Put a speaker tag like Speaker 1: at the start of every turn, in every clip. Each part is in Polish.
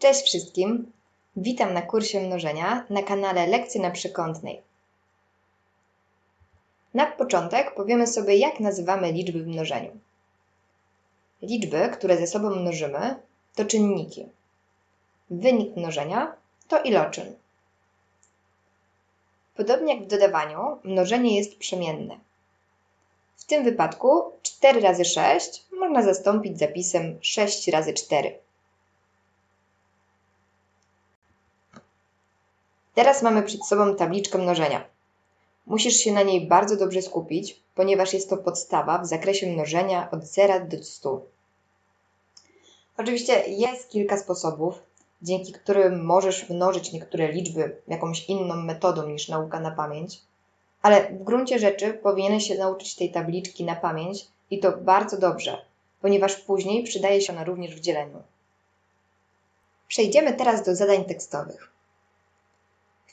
Speaker 1: Cześć wszystkim! Witam na kursie mnożenia na kanale Lekcje na Przekątnej. Na początek powiemy sobie, jak nazywamy liczby w mnożeniu. Liczby, które ze sobą mnożymy, to czynniki. Wynik mnożenia to iloczyn. Podobnie jak w dodawaniu, mnożenie jest przemienne. W tym wypadku 4 razy 6 można zastąpić zapisem 6 razy 4. Teraz mamy przed sobą tabliczkę mnożenia. Musisz się na niej bardzo dobrze skupić, ponieważ jest to podstawa w zakresie mnożenia od 0 do 100. Oczywiście jest kilka sposobów, dzięki którym możesz mnożyć niektóre liczby jakąś inną metodą niż nauka na pamięć, ale w gruncie rzeczy powinieneś się nauczyć tej tabliczki na pamięć i to bardzo dobrze, ponieważ później przydaje się ona również w dzieleniu. Przejdziemy teraz do zadań tekstowych.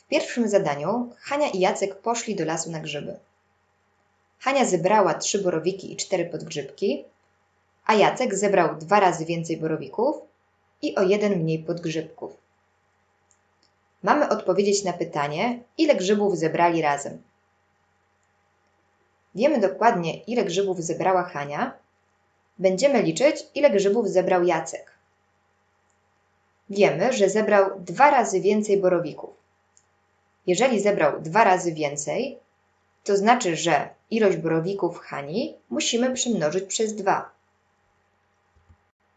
Speaker 1: W pierwszym zadaniu Hania i Jacek poszli do lasu na grzyby. Hania zebrała trzy borowiki i cztery podgrzybki, a Jacek zebrał dwa razy więcej borowików i o jeden mniej podgrzybków. Mamy odpowiedzieć na pytanie, ile grzybów zebrali razem. Wiemy dokładnie, ile grzybów zebrała Hania. Będziemy liczyć, ile grzybów zebrał Jacek. Wiemy, że zebrał dwa razy więcej borowików. Jeżeli zebrał dwa razy więcej, to znaczy, że ilość borowików Hani musimy przemnożyć przez 2.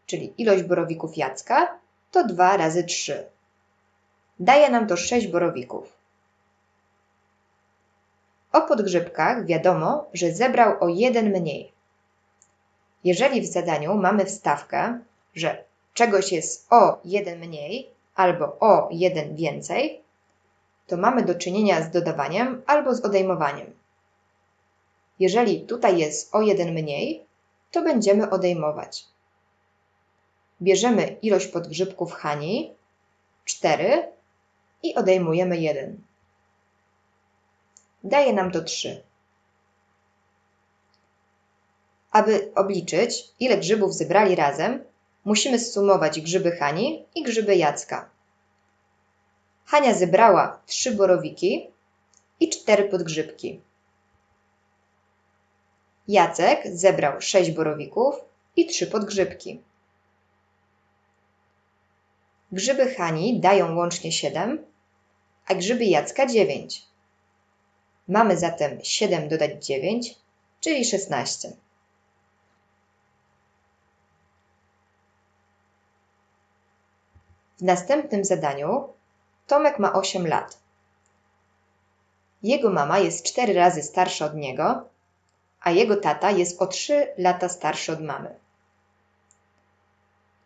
Speaker 1: Czyli ilość borowików Jacka to 2 razy 3. Daje nam to 6 borowików. O podgrzybkach wiadomo, że zebrał o jeden mniej. Jeżeli w zadaniu mamy wstawkę, że czegoś jest o jeden mniej albo o jeden więcej, to mamy do czynienia z dodawaniem albo z odejmowaniem. Jeżeli tutaj jest o jeden mniej, to będziemy odejmować. Bierzemy ilość podgrzybków Hani, 4 i odejmujemy 1. Daje nam to 3. Aby obliczyć, ile grzybów zebrali razem, musimy zsumować grzyby Hani i grzyby Jacka. Hania zebrała trzy borowiki i cztery podgrzybki. Jacek zebrał sześć borowików i trzy podgrzybki. Grzyby Hani dają łącznie 7, a grzyby Jacka 9. Mamy zatem 7 dodać 9, czyli 16. W następnym zadaniu Tomek ma 8 lat. Jego mama jest 4 razy starsza od niego, a jego tata jest o 3 lata starszy od mamy.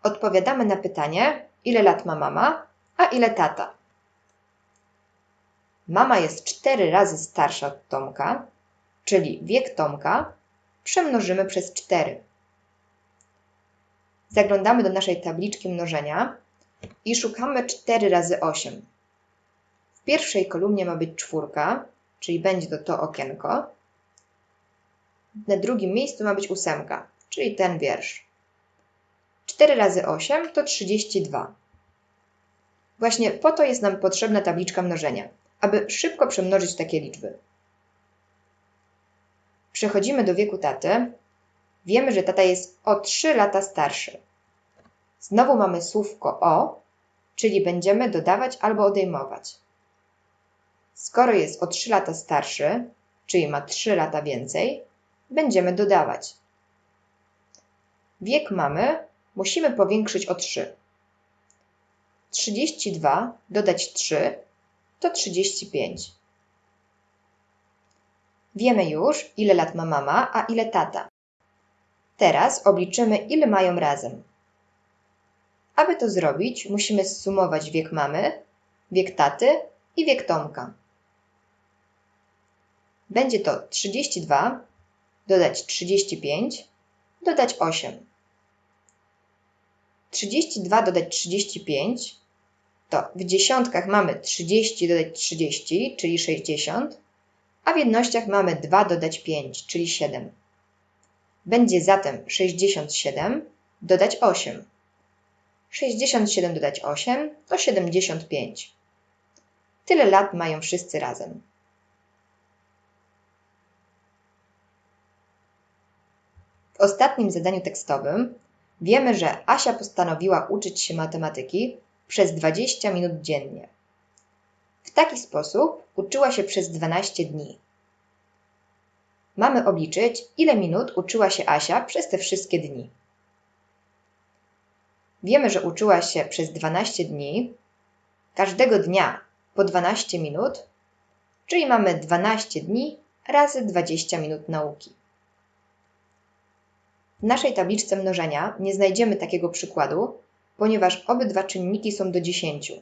Speaker 1: Odpowiadamy na pytanie, ile lat ma mama, a ile tata. Mama jest 4 razy starsza od Tomka, czyli wiek Tomka przemnożymy przez 4. Zaglądamy do naszej tabliczki mnożenia i szukamy 4 razy 8. Pierwszej kolumnie ma być czwórka, czyli będzie to to okienko. Na drugim miejscu ma być ósemka, czyli ten wiersz. 4 razy 8 to 32. Właśnie po to jest nam potrzebna tabliczka mnożenia, aby szybko przemnożyć takie liczby. Przechodzimy do wieku taty. Wiemy, że tata jest o 3 lata starszy. Znowu mamy słówko o, czyli będziemy dodawać albo odejmować. Skoro jest o 3 lata starszy, czyli ma 3 lata więcej, będziemy dodawać. Wiek mamy musimy powiększyć o 3. 32 dodać 3 to 35. Wiemy już, ile lat ma mama, a ile tata. Teraz obliczymy, ile mają razem. Aby to zrobić, musimy zsumować wiek mamy, wiek taty i wiek Tomka. Będzie to 32, dodać 35, dodać 8. 32 dodać 35 to w dziesiątkach mamy 30 dodać 30, czyli 60, a w jednościach mamy 2 dodać 5, czyli 7. Będzie zatem 67 dodać 8. 67 dodać 8 to 75. Tyle lat mają wszyscy razem. W ostatnim zadaniu tekstowym wiemy, że Asia postanowiła uczyć się matematyki przez 20 minut dziennie. W taki sposób uczyła się przez 12 dni. Mamy obliczyć, ile minut uczyła się Asia przez te wszystkie dni. Wiemy, że uczyła się przez 12 dni, każdego dnia po 12 minut, czyli mamy 12 dni razy 20 minut nauki. W naszej tabliczce mnożenia nie znajdziemy takiego przykładu, ponieważ obydwa czynniki są do 10,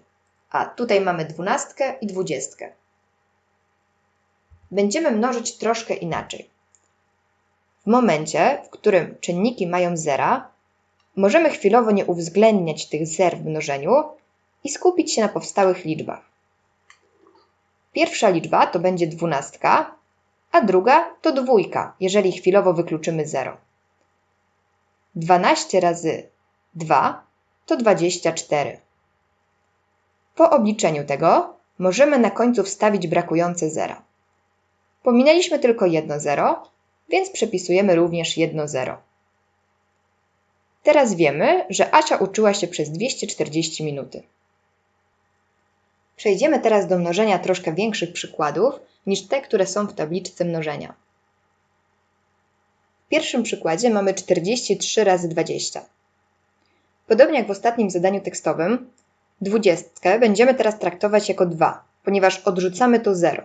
Speaker 1: a tutaj mamy dwunastkę i dwudziestkę. Będziemy mnożyć troszkę inaczej. W momencie, w którym czynniki mają zera, możemy chwilowo nie uwzględniać tych zer w mnożeniu i skupić się na powstałych liczbach. Pierwsza liczba to będzie dwunastka, a druga to dwójka, jeżeli chwilowo wykluczymy 0. 12 razy 2 to 24. Po obliczeniu tego możemy na końcu wstawić brakujące zera. Pominęliśmy tylko jedno zero, więc przepisujemy również jedno zero. Teraz wiemy, że Asia uczyła się przez 240 minuty. Przejdziemy teraz do mnożenia troszkę większych przykładów niż te, które są w tabliczce mnożenia. Pierwszym przykładzie mamy 43 razy 20. Podobnie jak w ostatnim zadaniu tekstowym, dwudziestkę będziemy teraz traktować jako 2, ponieważ odrzucamy to 0.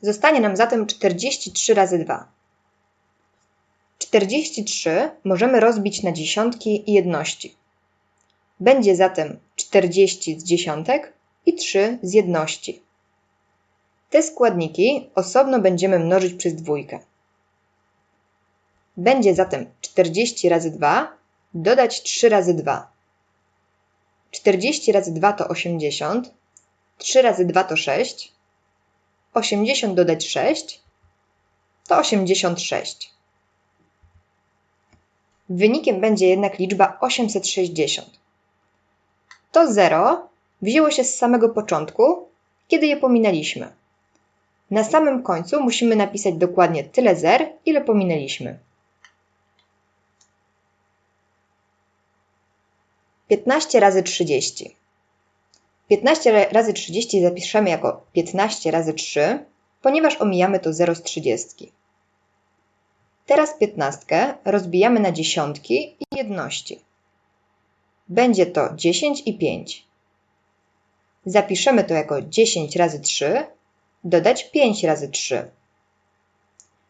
Speaker 1: Zostanie nam zatem 43 razy 2. 43 możemy rozbić na dziesiątki i jedności. Będzie zatem 40 z dziesiątek i 3 z jedności. Te składniki osobno będziemy mnożyć przez dwójkę. Będzie zatem 40 razy 2 dodać 3 razy 2. 40 razy 2 to 80, 3 razy 2 to 6, 80 dodać 6 to 86. Wynikiem będzie jednak liczba 860. To 0 wzięło się z samego początku, kiedy je pominęliśmy. Na samym końcu musimy napisać dokładnie tyle zer, ile pominęliśmy. 15 razy 30. 15 razy 30 zapiszemy jako 15 razy 3, ponieważ omijamy to 0 z 30. Teraz 15 rozbijamy na dziesiątki i jedności. Będzie to 10 i 5. Zapiszemy to jako 10 razy 3, dodać 5 razy 3.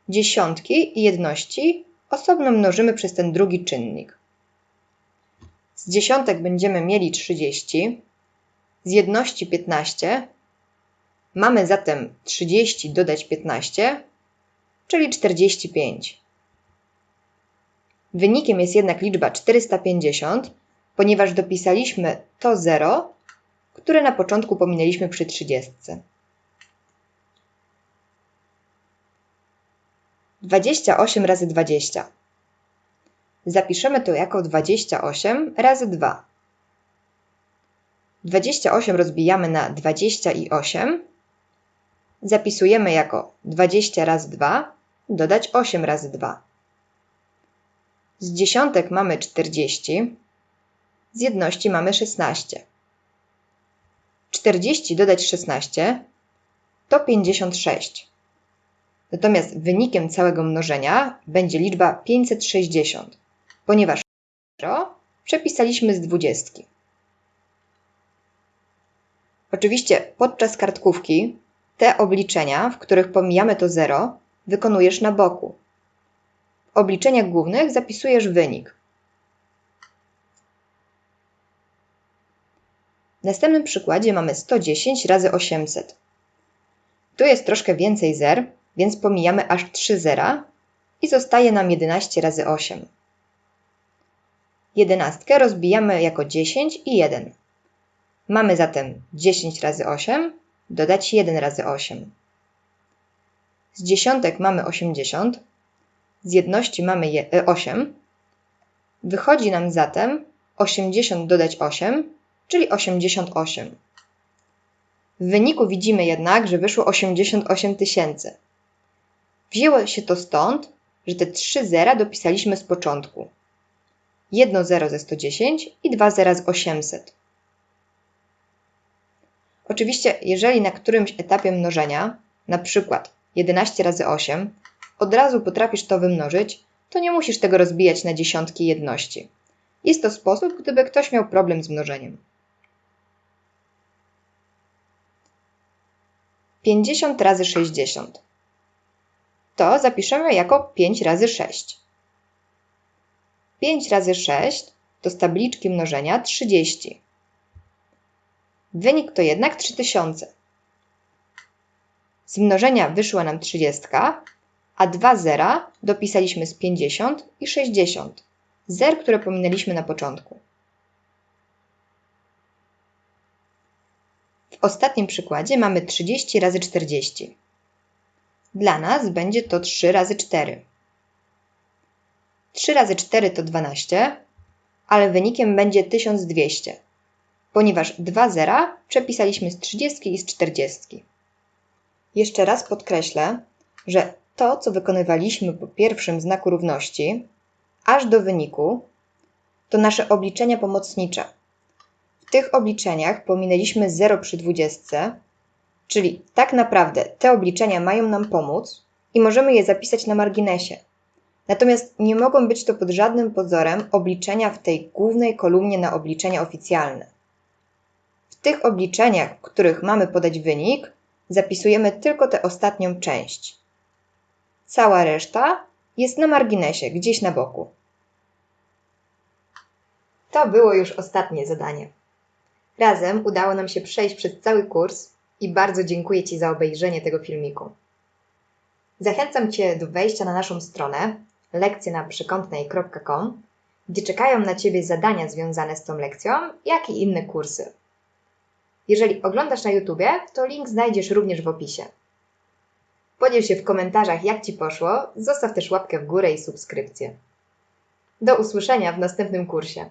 Speaker 1: Dziesiątki i jedności osobno mnożymy przez ten drugi czynnik. Z dziesiątek będziemy mieli 30, z jedności 15. Mamy zatem 30 dodać 15, czyli 45. Wynikiem jest jednak liczba 450, ponieważ dopisaliśmy to 0, które na początku pominęliśmy przy 30. 28 razy 20. Zapiszemy to jako 28 razy 2. 28 rozbijamy na 20 i 8. Zapisujemy jako 20 razy 2, dodać 8 razy 2. Z dziesiątek mamy 40, z jedności mamy 16. 40 dodać 16 to 56. Natomiast wynikiem całego mnożenia będzie liczba 560, ponieważ 0 przepisaliśmy z dwudziestki. Oczywiście podczas kartkówki te obliczenia, w których pomijamy to 0, wykonujesz na boku. W obliczeniach głównych zapisujesz wynik. W następnym przykładzie mamy 110 razy 800. Tu jest troszkę więcej zer, więc pomijamy aż 3 zera i zostaje nam 11 razy 8. 11 rozbijamy jako 10 i 1. Mamy zatem 10 razy 8, dodać 1 razy 8. Z dziesiątek mamy 80, z jedności mamy 8. E, Wychodzi nam zatem 80 dodać 8, czyli 88. W wyniku widzimy jednak, że wyszło 88 tysięcy. Wzięło się to stąd, że te trzy zera dopisaliśmy z początku. Jedno zero ze 110 i dwa zera z 800. Oczywiście, jeżeli na którymś etapie mnożenia, na przykład 11 razy 8, od razu potrafisz to wymnożyć, to nie musisz tego rozbijać na dziesiątki jedności. Jest to sposób, gdyby ktoś miał problem z mnożeniem. 50 razy 60. To zapiszemy jako 5 razy 6. 5 razy 6 to z tabliczki mnożenia 30. Wynik to jednak 3000. Z mnożenia wyszła nam 30, a dwa zera dopisaliśmy z 50 i 60. Zer, które pominęliśmy na początku. W ostatnim przykładzie mamy 30 razy 40. Dla nas będzie to 3 razy 4. 3 razy 4 to 12, ale wynikiem będzie 1200, ponieważ dwa zera przepisaliśmy z 30 i z 40. Jeszcze raz podkreślę, że to, co wykonywaliśmy po pierwszym znaku równości, aż do wyniku, to nasze obliczenia pomocnicze. W tych obliczeniach pominęliśmy 0 przy 20, czyli tak naprawdę te obliczenia mają nam pomóc i możemy je zapisać na marginesie. Natomiast nie mogą być to pod żadnym pozorem obliczenia w tej głównej kolumnie na obliczenia oficjalne. W tych obliczeniach, w których mamy podać wynik, zapisujemy tylko tę ostatnią część. Cała reszta jest na marginesie, gdzieś na boku. To było już ostatnie zadanie. Razem udało nam się przejść przez cały kurs i bardzo dziękuję Ci za obejrzenie tego filmiku. Zachęcam Cię do wejścia na naszą stronę lekcje na przekątnej.com, gdzie czekają na Ciebie zadania związane z tą lekcją, jak i inne kursy. Jeżeli oglądasz na YouTube, to link znajdziesz również w opisie. Podziel się w komentarzach, jak Ci poszło, zostaw też łapkę w górę i subskrypcję. Do usłyszenia w następnym kursie.